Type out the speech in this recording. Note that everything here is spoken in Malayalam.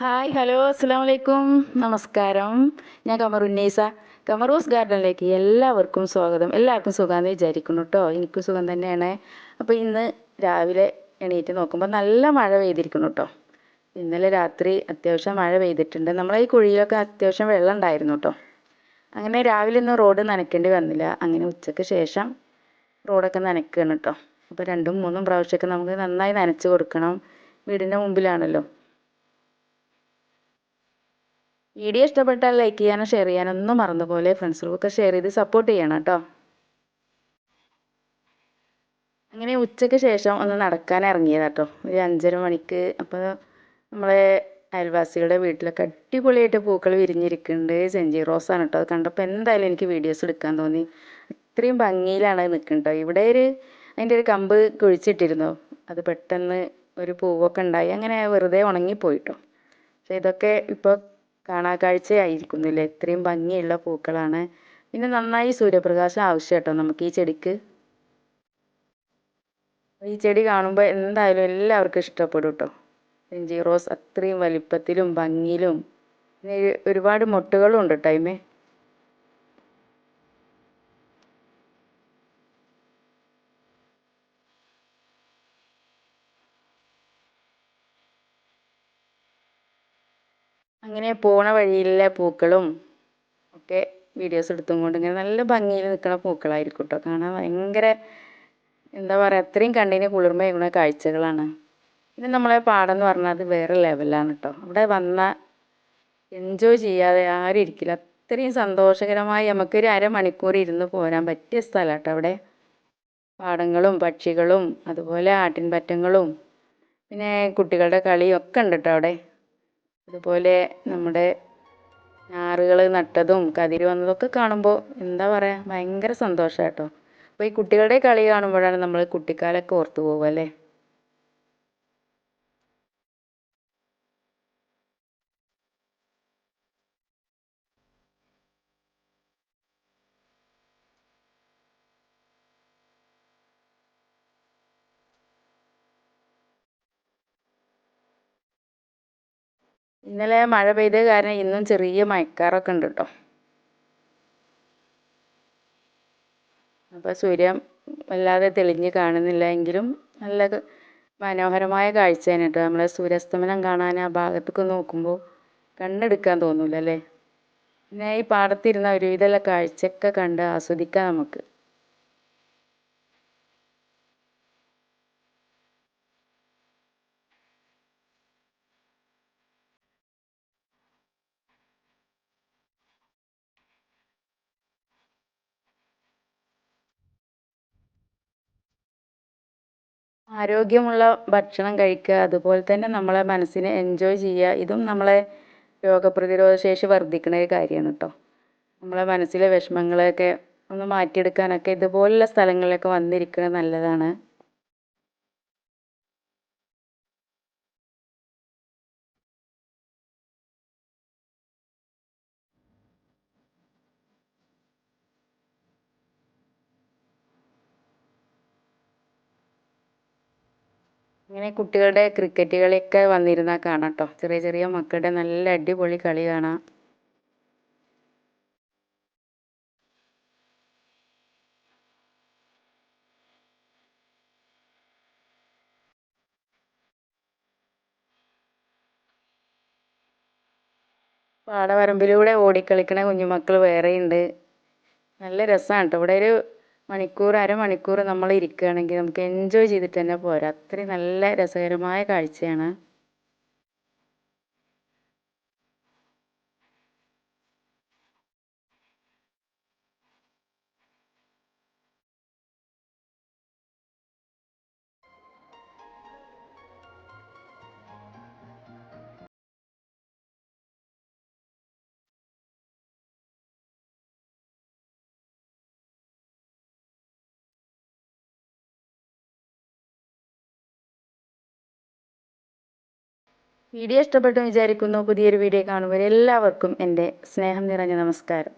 ഹായ് ഹലോ അസ്സാം വലൈക്കും നമസ്കാരം. ഞാൻ കമറുന്നീസ കമറൂസ് ഗാർഡനിലേക്ക് എല്ലാവർക്കും സ്വാഗതം. എല്ലാവർക്കും സുഖമാണെന്ന് വിചാരിക്കുന്നു കേട്ടോ എനിക്കും സുഖം തന്നെയാണ്. അപ്പോൾ ഇന്ന് രാവിലെ എണീറ്റ് നോക്കുമ്പോൾ നല്ല മഴ പെയ്തിരിക്കുന്നു കേട്ടോ ഇന്നലെ രാത്രി അത്യാവശ്യം മഴ പെയ്തിട്ടുണ്ട്. നമ്മളെ ഈ കുഴിയിലൊക്കെ അത്യാവശ്യം വെള്ളം ഉണ്ടായിരുന്നു കേട്ടോ അങ്ങനെ രാവിലെ ഒന്നും റോഡ് നനയ്ക്കേണ്ടി വന്നില്ല. അങ്ങനെ ഉച്ചയ്ക്ക് ശേഷം റോഡൊക്കെ നനയ്ക്കുകയാണ് കേട്ടോ അപ്പോൾ രണ്ടും മൂന്നും പ്രാവശ്യമൊക്കെ നമുക്ക് നന്നായി നനച്ച് കൊടുക്കണം. വീടിന്റെ മുമ്പിലാണല്ലോ. വീഡിയോ ഇഷ്ടപ്പെട്ടാൽ ലൈക്ക് ചെയ്യാനും ഷെയർ ചെയ്യാനും ഒന്നും മറന്നുപോലെ ഫ്രണ്ട്സുകൾക്കൊക്കെ ഷെയർ ചെയ്ത് സപ്പോർട്ട് ചെയ്യണം കേട്ടോ. അങ്ങനെ ഉച്ചയ്ക്ക് ശേഷം ഒന്ന് നടക്കാൻ ഇറങ്ങിയതാട്ടോ ഒരു അഞ്ചര മണിക്ക്. അപ്പോൾ നമ്മളെ അയൽവാസികളുടെ വീട്ടിലൊക്കെ അടിപൊളിയായിട്ട് പൂക്കൾ വിരിഞ്ഞിരിക്കുന്നുണ്ട്. സെഞ്ചി റോസാണ് കേട്ടോ. അത് കണ്ടപ്പോൾ എന്തായാലും എനിക്ക് വീഡിയോസ് എടുക്കാൻ തോന്നി. ഇത്രയും ഭംഗിയിലാണ് നിൽക്കുന്നത് ഇവിടെ ഒരു അതിന്റെ ഒരു കമ്പ് കുഴിച്ചിട്ടിരുന്നു. അത് പെട്ടെന്ന് ഒരു പൂവൊക്കെ ഉണ്ടായി. അങ്ങനെ വെറുതെ ഉണങ്ങിപ്പോയിട്ടോ പക്ഷേ ഇതൊക്കെ ഇപ്പോൾ കാണാക്കാഴ്ചയായിരിക്കുന്നില്ലേ? ഇത്രയും ഭംഗിയുള്ള പൂക്കളാണ്. പിന്നെ നന്നായി സൂര്യപ്രകാശം ആവശ്യം നമുക്ക് ഈ ചെടിക്ക്. ഈ ചെടി കാണുമ്പോൾ എന്തായാലും എല്ലാവർക്കും ഇഷ്ടപ്പെടും കേട്ടോ. സെഞ്ചി റോസ് അത്രയും വലിപ്പത്തിലും ഭംഗിയിലും. ഒരുപാട് മൊട്ടുകളും ഉണ്ട് കേട്ടോ അങ്ങനെ പോണ വഴിയിലെ പൂക്കളും ഒക്കെ വീഡിയോസ് എടുത്തും കൊണ്ട് ഇങ്ങനെ നല്ല ഭംഗിയിൽ നിൽക്കുന്ന പൂക്കളായിരിക്കും കേട്ടോ കാണാൻ ഭയങ്കര എന്താ പറയുക അത്രയും കണ്ണിന് കുളിർമയേകുന്ന കാഴ്ചകളാണ്. പിന്നെ നമ്മളെ പാടം എന്ന് പറഞ്ഞാൽ അത് വേറെ ലെവലാണ് കേട്ടോ അവിടെ വന്ന എൻജോയ് ചെയ്യാതെ ആരും ഇരിക്കില്ല. അത്രയും സന്തോഷകരമായി നമുക്കൊരു അരമണിക്കൂർ ഇരുന്ന് പോരാൻ പറ്റിയ സ്ഥലാ കേട്ടോ അവിടെ. പാടങ്ങളും പക്ഷികളും അതുപോലെ ആട്ടിൻപറ്റങ്ങളും പിന്നെ കുട്ടികളുടെ കളിയും ഒക്കെ ഉണ്ട് കേട്ടോ അവിടെ. അതുപോലെ നമ്മുടെ ഞാറുകൾ നട്ടതും കതിര് വന്നതൊക്കെ കാണുമ്പോൾ എന്താ പറയുക ഭയങ്കര സന്തോഷമാണ് കേട്ടോ അപ്പോൾ ഈ കുട്ടികളുടെ കളി കാണുമ്പോഴാണ് നമ്മൾ കുട്ടിക്കാലമൊക്കെ ഓർത്തു പോവുക അല്ലേ? ഇന്നലെ മഴ പെയ്തത് കാരണം ഇന്നും ചെറിയ മയക്കാറൊക്കെ ഉണ്ട് കേട്ടോ അപ്പോൾ സൂര്യൻ വല്ലാതെ തെളിഞ്ഞ് കാണുന്നില്ല എങ്കിലും നല്ല മനോഹരമായ കാഴ്ച തന്നെ കേട്ടോ നമ്മളെ സൂര്യാസ്തമനം കാണാൻ ആ ഭാഗത്തേക്ക് നോക്കുമ്പോൾ കണ്ണെടുക്കാൻ തോന്നില്ല അല്ലേ പിന്നെ ഈ പാടത്തിരുന്ന ഒരുവിധമുള്ള കാഴ്ചയൊക്കെ കണ്ട് ആസ്വദിക്കാം നമുക്ക്. ആരോഗ്യമുള്ള ഭക്ഷണം കഴിക്കുക അതുപോലെ തന്നെ നമ്മളെ മനസ്സിനെ എൻജോയ് ചെയ്യുക ഇതും നമ്മളെ രോഗപ്രതിരോധ ശേഷി വർദ്ധിക്കുന്ന ഒരു കാര്യമാണ് കേട്ടോ നമ്മളെ മനസ്സിലെ വിഷമങ്ങളെയൊക്കെ ഒന്ന് മാറ്റിയെടുക്കാനൊക്കെ ഇതുപോലുള്ള സ്ഥലങ്ങളിലൊക്കെ വന്നിരിക്കുന്നത് നല്ലതാണ്. ഇങ്ങനെ കുട്ടികളുടെ ക്രിക്കറ്റ് കളിയൊക്കെ വന്നിരുന്നാൽ കാണാം ചെറിയ ചെറിയ മക്കളുടെ നല്ല അടിപൊളി കളി കാണാം. പാടവരമ്പിലൂടെ ഓടിക്കളിക്കണ കുഞ്ഞുമക്കൾ വേറെയുണ്ട്. നല്ല രസമാണ് കേട്ടോ ഇവിടെ ഒരു മണിക്കൂർ അരമണിക്കൂർ നമ്മൾ ഇരിക്കുകയാണെങ്കിൽ നമുക്ക് എൻജോയ് ചെയ്തിട്ട് തന്നെ പോരാം. അത്രയും നല്ല രസകരമായ കാഴ്ചയാണ്. വീഡിയോ ഇഷ്ടപ്പെട്ടു വിചാരിക്കുന്നു. പുതിയൊരു വീഡിയോ കാണുമ്പോൾ എല്ലാവർക്കും എന്റെ സ്നേഹം നിറഞ്ഞ നമസ്കാരം.